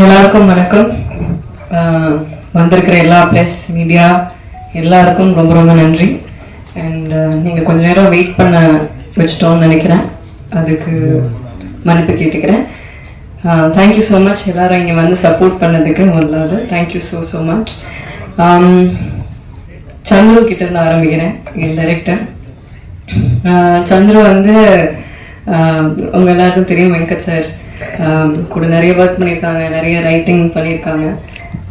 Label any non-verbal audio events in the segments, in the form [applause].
எல்லாருக்கும் வணக்கம். வந்திருக்கிற எல்லா ப்ரெஸ் மீடியா எல்லாருக்கும் ரொம்ப ரொம்ப நன்றி. அண்ட் நீங்கள் கொஞ்ச நேரம் வெயிட் பண்ண வச்சிட்டோம்னு நினைக்கிறேன். அதுக்கு மன்னிப்பு கேட்டுக்கிறேன். தேங்க்யூ ஸோ மச் எல்லாரும் இங்கே வந்து சப்போர்ட் பண்ணதுக்கு முதலாவது. Thank you so so much Chandru கிட்டேருந்து ஆரம்பிக்கிறேன் என் டைரக்டர் சந்துரு வந்து உங்கள் எல்லாருக்கும் தெரியும் வெங்கட் சார் கூட நிறைய ஒர்க் பண்ணியிருக்காங்க நிறைய ரைட்டிங் பண்ணியிருக்காங்க.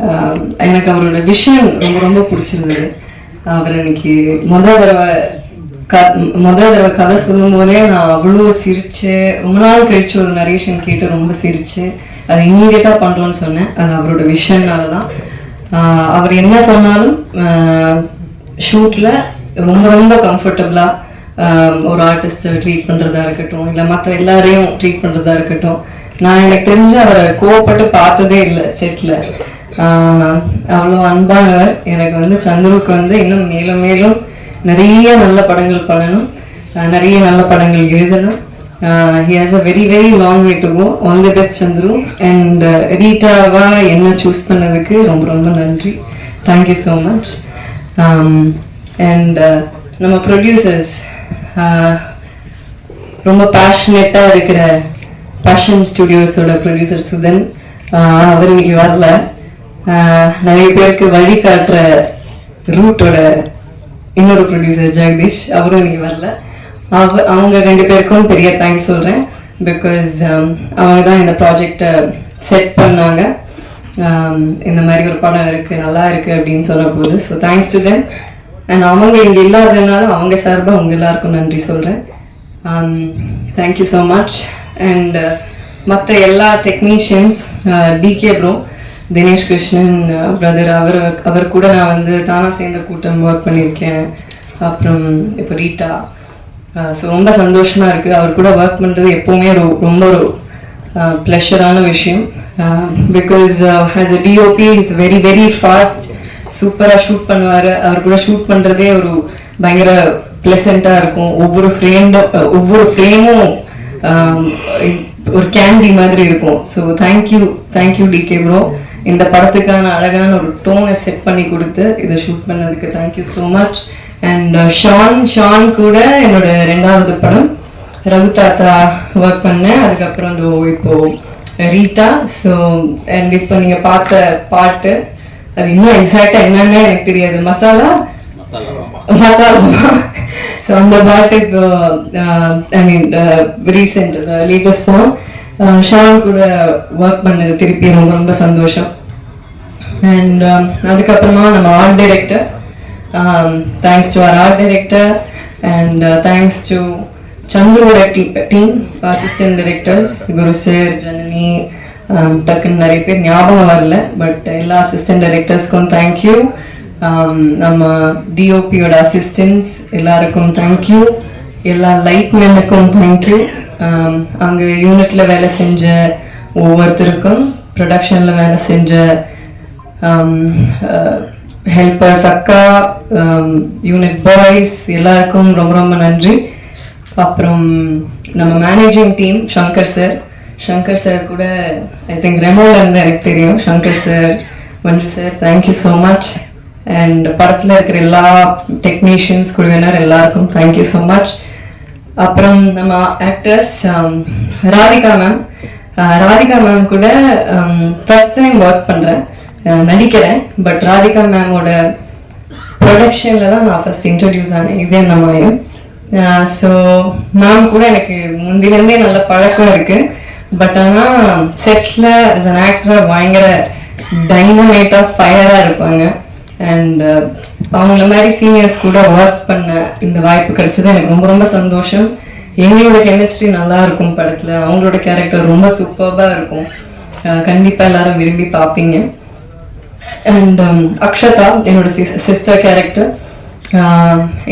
ஆஹ் எனக்கு அவரோட விஷயம் ரொம்ப ரொம்ப பிடிச்சிருந்தது. அவர் இன்னைக்கு முதல் தடவை க முதல் தடவை கதை சொல்லும் போதே நான் அவ்வளோ சிரிச்சு ரொம்ப நாள் கழிச்சு ஒரு நரேஷன் கேட்டு ரொம்ப சிரிச்சு அதை இம்மீடியட்டாக பண்ணுறோன்னு சொன்னேன். அது அவரோட விஷன்னால தான் அவர் என்ன சொன்னாலும் ஷூட்டில் ரொம்ப ரொம்ப கம்ஃபர்டபுளாக ஒரு ஆர்டிஸ்ட்டை ட்ரீட் பண்ணுறதா இருக்கட்டும் இல்லை மற்ற எல்லாரையும் ட்ரீட் பண்ணுறதா இருக்கட்டும் நான் எனக்கு தெரிஞ்சு அவரை கோவப்பட்டு பார்த்ததே இல்லை செட்டில் அவ்வளோ அன்பானவர் எனக்கு வந்து சந்துருக்கு வந்து இன்னும் மேலும் மேலும் நிறைய நல்ல படங்கள் பண்ணணும். நிறைய நல்ல படங்கள் எழுதணும். He has a very very long way to go all the best Chandru. And uh, ரீட்டாவா என்ன சூஸ் பண்ணதுக்கு ரொம்ப ரொம்ப நன்றி. Thank you so much and நம்ம ப்ரொடியூசர்ஸ் ரொம்ப பேஷனேட்டாக இருக்கிற பேஷன் ஸ்டுடியோஸோட ப்ரொடியூசர் சுதன் அவர் இன்னைக்கு வரல. நிறைய பேருக்கு வழி காட்டுற ரூட்டோட இன்னொரு ப்ரொடியூசர் ஜெகதீஷ் அவரும் இன்னைக்கு வரல. அவ அவங்க ரெண்டு பேருக்கும் பெரிய தேங்க்ஸ் சொல்கிறேன் பிகாஸ் அவங்க தான் இந்த ப்ராஜெக்டை செட் பண்ணாங்க. இந்த மாதிரி ஒரு படம் இருக்குது நல்லா இருக்குது அப்படின்னு சொன்ன போது so thanks to then and அவங்க இங்கே இல்லாததுனால அவங்க சார்பாக உங்கள் எல்லாருக்கும் நன்றி சொல்கிறேன் thank you so much and uh, மற்ற எல்லா technicians DK bro Dinesh Krishnan brother அவர் அவர் கூட நான் வந்து தானாக சேர்ந்த கூட்டம் ஒர்க் பண்ணியிருக்கேன். அப்புறம் இப்போ ரீட்டா. Uh, ஸோ ரொம்ப சந்தோஷமாக இருக்குது. அவர் கூட ஒர்க் பண்ணுறது எப்போவுமே ஒரு ரொம்ப ஒரு uh, ப்ளஷரான விஷயம். Because has a DOP is very very fast சூப்பராக ஷூட் பண்ணுவார். அவர் கூட ஷூட் பண்ணுறதே ஒரு பயங்கர ப்ளசண்ட்டாக இருக்கும். ஒவ்வொரு ஃப்ரேண்டும் ஒவ்வொரு ஃப்ரேமும் Um, ஒரு கேண்டி மாதிரி இருக்கும். So thank you thank you DK bro இந்த படத்துக்கான அழகான ஒரு டோனை செட் பண்ணி கொடுத்து இதை ஷூட் பண்ணதுக்கு thank you so much and Shaan Shaan கூட என்னோட ரெண்டாவது படம். ரகு தாத்தா ஒர்க் பண்ணேன். அதுக்கப்புறம் இந்த இப்போ ரீட்டா. ஸோ அண்ட் இப்போ நீங்கள் பார்த்த பாட்டு அது இன்னும் எக்ஸாக்டாக என்னன்னு எனக்கு தெரியாது. மசாலா [laughs] ஸோ அந்த பாட்டு இப்போ I mean recent latest song Shaan கூட ஒர்க் பண்ணது திருப்பி ரொம்ப ரொம்ப சந்தோஷம். அண்ட் um, அதுக்கப்புறமா நம்ம art director thanks to our art director and thanks to சந்துரோட team assistant directors Guru sir Janani டக்குன்னு நிறைய பேர் ஞாபகம் வரல பட் எல்லா அசிஸ்டன்ட் டைரக்டர்ஸ்க்கும் தேங்க்யூ Um, நம்ம டிஓபியோட அசிஸ்டன்ஸ் எல்லாருக்கும் தேங்க்யூ எல்லா லைட்மேனுக்கும் தேங்க்யூ அங்கே யூனிட்டில் வேலை செஞ்ச ஒவ்வொருத்தருக்கும் ப்ரொடக்ஷனில் வேலை செஞ்ச um, uh, ஹெல்பர்ஸ் அக்கா um, யூனிட் பாய்ஸ் எல்லாருக்கும் ரொம்ப ரொம்ப நன்றி. அப்புறம் நம்ம managing team Shankar sir Shankar sir கூட ஐ திங்க் ரெமோல இருந்து எனக்கு தெரியும். Shankar sir Manju sir thank you so much and படத்தில் இருக்கிற எல்லா டெக்னீஷியன்ஸ் குழுவினர் எல்லாருக்கும் தேங்க்யூ ஸோ மச் அப்புறம் நம்ம actors um, Radhika ma'am Radhika ma'am கூட ஃபஸ்ட் டைம் ஒர்க் பண்ணுறேன் நடிக்கிறேன். பட் ராதிகா மேமோட ப்ரொடக்ஷனில் தான் நான் ஃபர்ஸ்ட் இன்ட்ரடியூஸ் ஆனேன். இதே அந்த ஸோ மேம் கூட எனக்கு முந்திலேருந்தே நல்ல பழக்கம் இருக்குது பட் ஆனால் செட்டில் ஆஸ் அன் ஆக்டராக பயங்கர டைனமேட்டாக ஃபயராக இருப்பாங்க. அண்ட் uh, அவங்கள மாதிரி சீனியர்ஸ் கூட ஒர்க் பண்ண இந்த வாய்ப்பு கிடைச்சது எனக்கு ரொம்ப ரொம்ப சந்தோஷம். எங்களோட கெமிஸ்ட்ரி நல்லா இருக்கும் படத்தில். அவங்களோட கேரக்டர் ரொம்ப சூப்பராக இருக்கும். கண்டிப்பாக எல்லாரும் விரும்பி பார்ப்பீங்க அண்ட் um, அக்ஷதா என்னோட சிஸ்டர் கேரக்டர்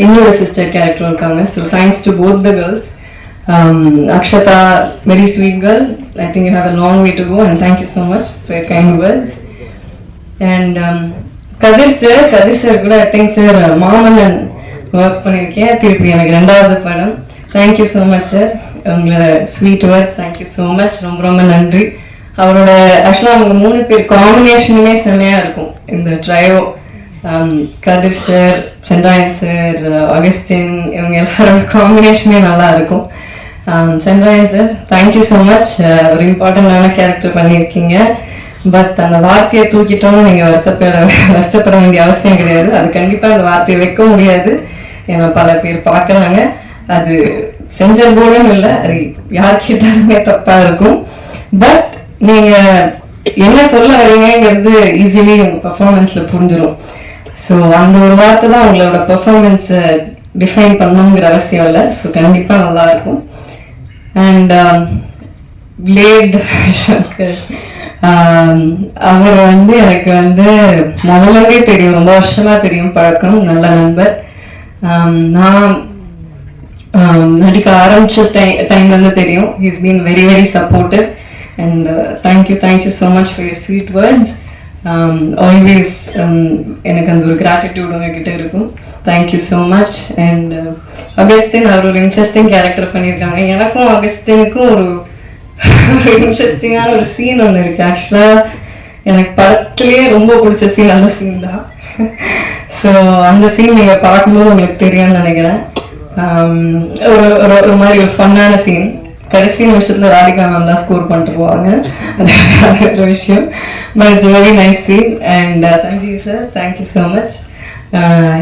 என்னோட சிஸ்டர் கேரக்டர் இருக்காங்க. So thanks to both the girls Akshata very sweet girl I think you have a long way to go and thank you so much for kind words and Kathir sir Kathir sir கூட I sir Maamannan work பண்ணியிருக்கேன் திருப்பி எனக்கு ரெண்டாவது படம். Thank you so much sir உங்களோட sweet words thank you so much ரொம்ப ரொம்ப நன்றி. அவரோட ஆக்சுவலாக அவங்க மூணு பேர் காம்பினேஷனுமே செம்மையா இருக்கும். இந்த trio um, Kathir sir Sendrayan sir Augustine இவங்க எல்லாரோட காம்பினேஷனே நல்லா இருக்கும். Um, Sendrayan sir thank you so much ஒரு இம்பார்ட்டண்டான கேரக்டர் பண்ணியிருக்கீங்க. பட் அந்த வார்த்தையை தூக்கிட்டோம்னு நீங்கள் வருத்தப்பட வருத்தப்பட வேண்டிய அவசியம் கிடையாது. அது கண்டிப்பாக அந்த வார்த்தையை வைக்க முடியாது. ஏன்னா பல பேர் பார்க்குறாங்க. அது செஞ்ச போலும் இல்லை. அது யார் கேட்டாலுமே தப்பாக இருக்கும். பட் நீங்கள் என்ன சொல்ல வரீங்கங்கிறது ஈஸிலி உங்கள் பர்ஃபார்மன்ஸில் புரிஞ்சிடும் ஸோ அந்த ஒரு வார்த்தை தான் உங்களோட பெர்ஃபார்மன்ஸை டிஃபைன் பண்ணணுங்கிற அவசியம் இல்லை. ஸோ கண்டிப்பாக நல்லா இருக்கும். அண்ட் லேட் um, [laughs] அவர் வந்து எனக்கு வந்து முதல்லவே தெரியும் ரொம்ப வருஷமா தெரியும் பழக்கம் நல்ல நண்பர். நான் நடிக்க ஆரம்பிச்ச டைம் வந்து தெரியும். He's been very very supportive and thank you thank you so much for your sweet words always எனக்கு அந்த ஒரு கிராட்டிடியூட் உங்ககிட்ட இருக்கும். Thank you so much and Augustine அவர் ஒரு இன்ட்ரெஸ்டிங் கேரக்டர் பண்ணியிருக்காங்க. எனக்கும் அகஸ்தினுக்கும் ஒரு [laughs] ஒரு இன்ட்ரெஸ்டிங்கான ஒரு சீன் ஒன்று இருக்குது ஆக்சுவலாக எனக்கு படத்துலேயே ரொம்ப பிடிச்ச சீன் அந்த சீன் தான். ஸோ அந்த சீன் நீங்கள் பார்க்கும்போது உங்களுக்கு தெரியும்னு நினைக்கிறேன். Um, ஒரு ஒரு ஒரு மாதிரி ஒரு ஃபன்னான சீன் கடைசி நிமிஷத்துல ராதிகா மேம் தான் ஸ்கோர் பண்ணிட்டு போவாங்க. அது ஒரு விஷயம். But it's very nice scene and Sanjeev sir thank you so much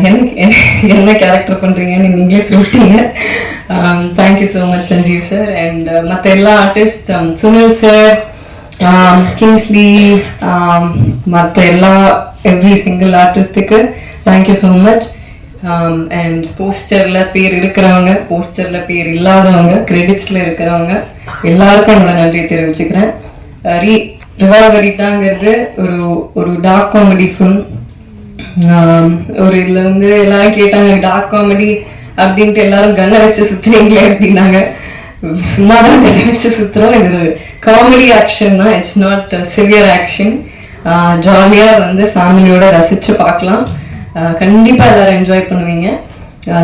எனக்கு என்ன- என்ன கேரக்டர் பண்றீங்கன்னு நீங்களே சொல்லிட்டீங்க. Thank you so much Sanjeev sir and மற்ற எல்லா ஆர்டிஸ்ட் சுனில் சார் கிங்ஸ்லி மற்ற எல்லா every single ஆர்டிஸ்ட்டுக்கு thank you so much Um, and போஸ்டரில் பேர் இருக்கிறவங்க போஸ்டரில் பேர் இல்லாதவங்க கிரெடிட்ஸில் இருக்கிறவங்க எல்லாருக்கும் என்னோட நன்றியை தெரிவிச்சுக்கிறேன். ரீ ரிவால்வரிட்டாங்கிறது ஒரு ஒரு டார்க் காமெடி ஃபிலிம் ஒரு இதில் வந்து எல்லாரும் கேட்டாங்க டார்க் காமெடி அப்படின்ட்டு எல்லாரும் கண்ணை வச்சு சுற்றுறீங்களே அப்படின்னாங்க. சும்மா தான் கண்ணை வச்சு சுற்றுறோம் இது ஒரு காமெடி ஆக்ஷன் தான். இட்ஸ் நாட் சிவியர் ஆக்ஷன் ஜாலியாக வந்து ஃபேமிலியோட ரசித்து பார்க்கலாம். கண்டிப்பாக கண்டிப்பா என்ஜாய் பண்ணுவீங்க.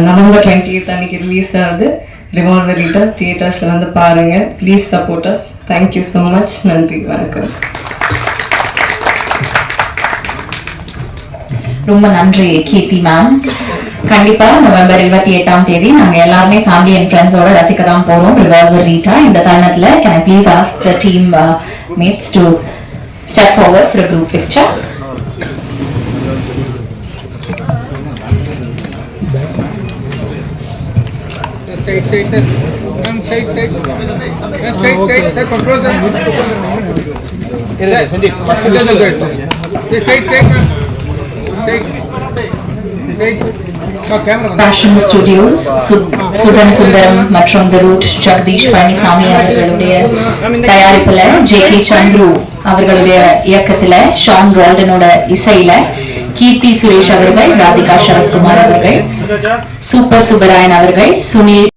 நவம்பர் டுவெண்ட்டி அன்னைக்கு ரிலீஸ் ஆகுது. ரிவால்வர் லீட்டர் தியேட்டர்ஸில் வந்து பாருங்க. Please support us thank you so much நன்றி வணக்கம். ரொம்ப நன்றி கீர்த்தி மேம் கண்டிப்பா நவம்பர் இருபத்தி எட்டாம் தேதி நாங்க எல்லாருமே ஃபேமிலி அண்ட் ஃப்ரெண்ட்ஸோட ரசிக்க தான் போறோம். ரிவால்வர் ரீட்டா இந்த தருணத்துல can please ask the team mates to step forward for group picture Straight, straight, straight. Come straight, straight. Come straight, straight, straight. Control, sir. Sir, Sandeep. Stay straight, straight. Straight. Straight. Passion studios Sudhan Sundaram மற்றும் the root Jagadish Palaniswami அவர்களுடைய தயாரிப்புல J K Chandru அவர்களுடைய இயக்கத்துல Shawn ரால்டனோட இசையில கீர்த்தி சுரேஷ் அவர்கள் ராதிகா சரத்குமார் அவர்கள் super Subbarayan அவர்கள் சுனில்